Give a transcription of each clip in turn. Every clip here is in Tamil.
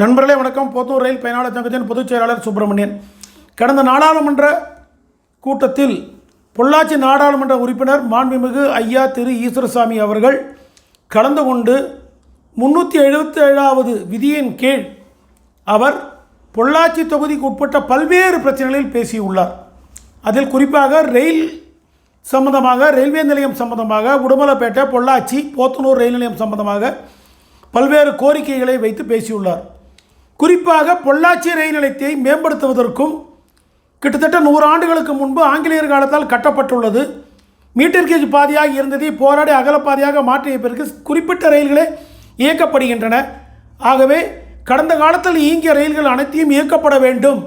நண்பர்களே வணக்கம். போத்தூர் ரயில் பயனாளர் சங்கத்தின் பொதுச் செயலாளர் சுப்பிரமணியன். கடந்த நாடாளுமன்ற கூட்டத்தில் பொள்ளாச்சி நாடாளுமன்ற உறுப்பினர் மாண்புமிகு ஐயா திரு ஈஸ்வரசாமி அவர்கள் கலந்து கொண்டு முன்னூற்றி எழுபத்தி ஏழாவது விதியின் கீழ் அவர் பொள்ளாச்சி தொகுதிக்கு உட்பட்ட பல்வேறு பிரச்சனைகளில் பேசியுள்ளார். அதில் குறிப்பாக ரயில் சம்பந்தமாக ரயில்வே நிலையம் சம்பந்தமாக உடுமலைப்பேட்டை பொள்ளாச்சி போத்தனூர் ரயில் நிலையம் சம்பந்தமாக பல்வேறு கோரிக்கைகளை வைத்து பேசியுள்ளார். குறிப்பாக பொள்ளாச்சி ரயில் நிலையத்தை மேம்படுத்துவதற்கும் கிட்டத்தட்ட நூறு ஆண்டுகளுக்கு முன்பு ஆங்கிலேயர் காலத்தால் கட்டப்பட்டுள்ளது. மீட்டர் கேஜ் பாதையாக இருந்ததை போராடி அகலப்பாதையாக மாற்றிய பிறகு குறிப்பிட்ட ரயில்களே இயக்கப்படுகின்றன. ஆகவே கடந்த காலத்தில் இயங்கிய ரயில்கள் அனைத்தையும் இயக்கப்பட வேண்டும்.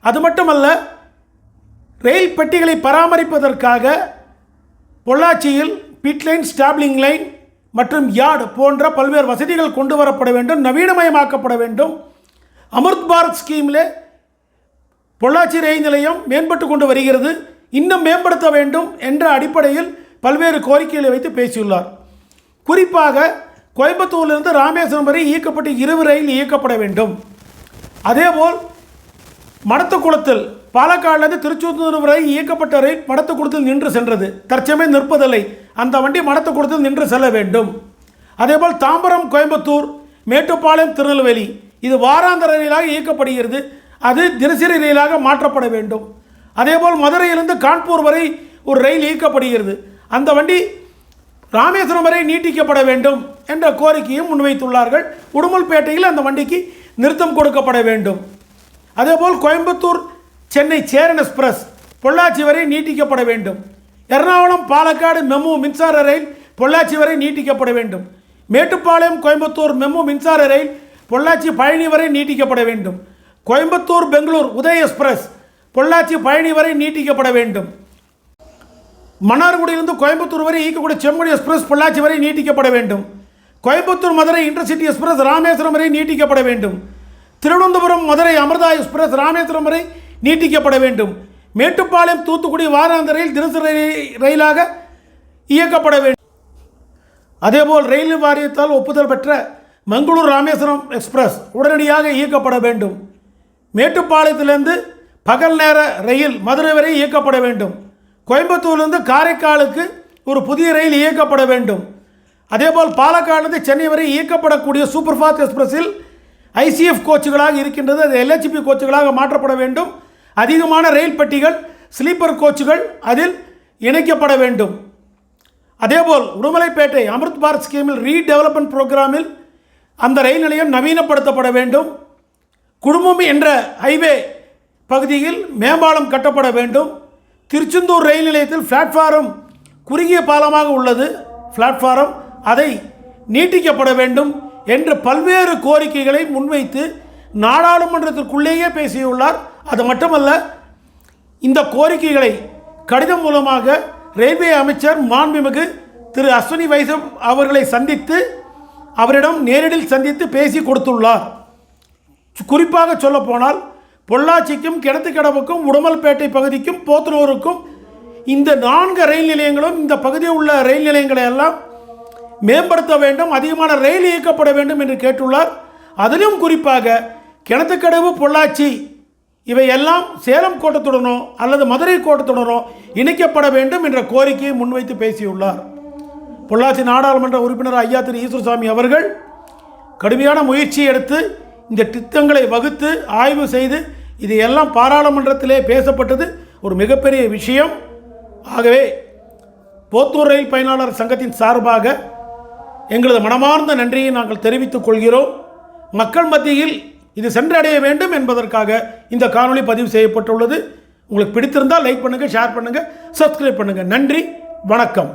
அது மட்டுமல்ல ரயில் பெட்டிகளை பராமரிப்பதற்காக பொள்ளாச்சியில் பிட் லைன் ஸ்டாப்லிங் லைன் மற்றும் யார்டு போன்ற பல்வேறு வசதிகள் கொண்டு வரப்பட வேண்டும் நவீனமயமாக்கப்பட வேண்டும். அமிர்த் பாரத் ஸ்கீமில் பொள்ளாச்சி ரயில் நிலையம் மேம்பட்டு கொண்டு வருகிறது. இன்னும் மேம்படுத்த வேண்டும் என்ற அடிப்படையில் பல்வேறு கோரிக்கைகளை வைத்து பேசியுள்ளார். குறிப்பாக கோயம்புத்தூரிலிருந்து ராமேஸ்வரம் வரை இயக்கப்பட்ட இருவு ரயில் இயக்கப்பட வேண்டும். அதேபோல் மடத்துக்குளத்தில் பாலக்காடுலேருந்து திருச்செந்தூர் வரை இயக்கப்பட்ட ரயில் மடத்துக்குளத்தில் நின்று சென்றது. தற்சமயம் நிற்பதில்லை. அந்த வண்டி மடத்துக்குளத்தில் நின்று செல்ல வேண்டும். அதேபோல் தாம்பரம் கோயம்புத்தூர் மேட்டுப்பாளையம் திருநெல்வேலி இது வாராந்திர ரயிலாக இயக்கப்படுகிறது. அது தினசரி ரயிலாக மாற்றப்பட வேண்டும். அதேபோல் மதுரையிலிருந்து கான்பூர் வரை ஒரு ரயில் இயக்கப்படுகிறது. அந்த வண்டி ராமேஸ்வரம் வரை நீட்டிக்கப்பட வேண்டும் என்ற கோரிக்கையும் முன்வைத்துள்ளார்கள். உடுமல்பேட்டையில் அந்த வண்டிக்கு நிறுத்தம் கொடுக்கப்பட வேண்டும். அதேபோல் கோயம்புத்தூர் சென்னை சேரன் எக்ஸ்பிரஸ் பொள்ளாச்சி வரை நீட்டிக்கப்பட வேண்டும். எர்ணாகுளம் பாலக்காடு மெமு மின்சார ரயில் பொள்ளாச்சி வரை நீட்டிக்கப்பட வேண்டும். மேட்டுப்பாளையம் கோயம்புத்தூர் மெமு மின்சார ரயில் பொள்ளாச்சி பழனி வரை நீட்டிக்கப்பட வேண்டும். கோயம்புத்தூர் பெங்களூர் உதய எக்ஸ்பிரஸ். பொள்ளாச்சி பழனி வரை நீட்டிக்கப்பட வேண்டும். மன்னார்குடியிலிருந்து கோயம்புத்தூர் வரை இயக்கக்கூடிய செம்மொழி எக்ஸ்பிரஸ் பொள்ளாச்சி வரை நீட்டிக்கப்பட வேண்டும். கோயம்புத்தூர் மதுரை இன்டர்சிட்டி எக்ஸ்பிரஸ் ராமேஸ்வரம் வரை நீட்டிக்கப்பட வேண்டும். திருவனந்தபுரம் மதுரை அமிர்தா எக்ஸ்பிரஸ் ராமேஸ்வரம் வரை நீட்டிக்கப்பட வேண்டும். மேட்டுப்பாளையம் தூத்துக்குடி வாராந்த ரயில் தினசரி ரயில் ரயிலாக இயக்கப்பட வேண்டும். அதேபோல் ரயில் வாரியத்தால் ஒப்புதல் பெற்ற மங்களூர் ராமேஸ்வரம் எக்ஸ்பிரஸ் உடனடியாக இயக்கப்பட வேண்டும். மேட்டுப்பாளையத்திலிருந்து பகல் நேர ரயில் மதுரை வரை இயக்கப்பட வேண்டும். கோயம்புத்தூர்லேருந்து காரைக்காலுக்கு ஒரு புதிய ரயில் இயக்கப்பட வேண்டும். அதேபோல் பாலக்காடுலேருந்து சென்னை வரை இயக்கப்படக்கூடிய சூப்பர் ஃபாஸ்ட் எக்ஸ்பிரஸில் ஐசிஎஃப் கோச்சுகளாக இருக்கின்றது. அது எல்ஹெச்பி கோச்சுகளாக மாற்றப்பட வேண்டும். அதிகமான ரயில் பெட்டிகள் ஸ்லீப்பர் கோச்சுகள் அதில் இணைக்கப்பட வேண்டும். அதேபோல் உடுமலைப்பேட்டை அமிர்த் பாரத் ஸ்கீமில் ரீடெவலப்மெண்ட் ப்ரோக்ராமில் அந்த ரயில் நிலையம் நவீனப்படுத்தப்பட வேண்டும். குடும்பம் என்ற ஹைவே பகுதியில் மேம்பாலம் கட்டப்பட வேண்டும். திருச்செந்தூர் ரயில் நிலையத்தில் பிளாட்ஃபாரம் குறுகிய பாலமாக உள்ளது. பிளாட்ஃபாரம் அதை நீட்டிக்கப்பட வேண்டும் என்று பல்வேறு கோரிக்கைகளை முன்வைத்து நாடாளுமன்றத்திற்குள்ளேயே பேசியுள்ளார். அது மட்டுமல்ல இந்த கோரிக்கைகளை கடிதம் மூலமாக ரயில்வே அமைச்சர் மாண்புமிகு திரு அஸ்வினி வைசவ் அவர்களை சந்தித்து அவரிடம் நேரடியில் சந்தித்து பேசி கொடுத்துள்ளார். குறிப்பாக சொல்லப்போனால் பொள்ளாச்சிக்கும் கிணத்துக்கடவுக்கும் உடமல்பேட்டை பகுதிக்கும் போத்தனூருக்கும் இந்த நான்கு ரயில் நிலையங்களும் இந்த பகுதியில் உள்ள ரயில் நிலையங்களை எல்லாம் மேம்படுத்த வேண்டும் அதிகமான ரயில் இயக்கப்பட வேண்டும் என்று கேட்டுள்ளார். அதிலும் குறிப்பாக கிணத்துக்கடவு பொள்ளாச்சி இவையெல்லாம் சேலம் கோட்டத்துடனோ அல்லது மதுரை கோட்டத்துடனோ இணைக்கப்பட வேண்டும் என்ற கோரிக்கையை முன்வைத்து பேசியுள்ளார். பொள்ளாச்சி நாடாளுமன்ற உறுப்பினர் ஐயா திரு ஈஸ்வரசாமி அவர்கள் கடுமையான முயற்சி எடுத்து இந்த திட்டங்களை வகுத்து ஆய்வு செய்து இது எல்லாம் பாராளுமன்றத்திலே பேசப்பட்டது ஒரு மிகப்பெரிய விஷயம். ஆகவே போத்தூர் ரயில் பயனாளர் சங்கத்தின் சார்பாக எங்களது மனமார்ந்த நன்றியை நாங்கள் தெரிவித்துக் கொள்கிறோம். மக்கள் மத்தியில் இது சென்றடைய வேண்டும் என்பதற்காக இந்த காணொளி பதிவு செய்யப்பட்டுள்ளது. உங்களுக்கு பிடித்திருந்தால் லைக் பண்ணுங்கள் ஷேர் பண்ணுங்கள் சப்ஸ்கிரைப் பண்ணுங்கள் நன்றி வணக்கம்.